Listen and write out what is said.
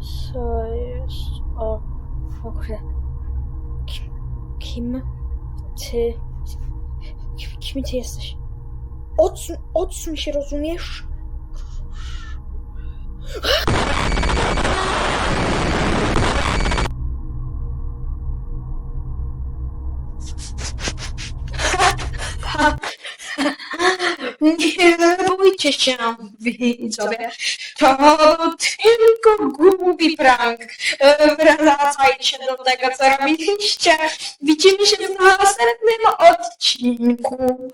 Co jest? O, o kurde. Kim, kim ty... Kim, kim ty jesteś? Odsuń, odsuń się, rozumiesz? Nie bójcie się, widzowie. To tylko głupi prank. E, Wracajcie do tego, co robiliście. Widzimy się w następnym odcinku.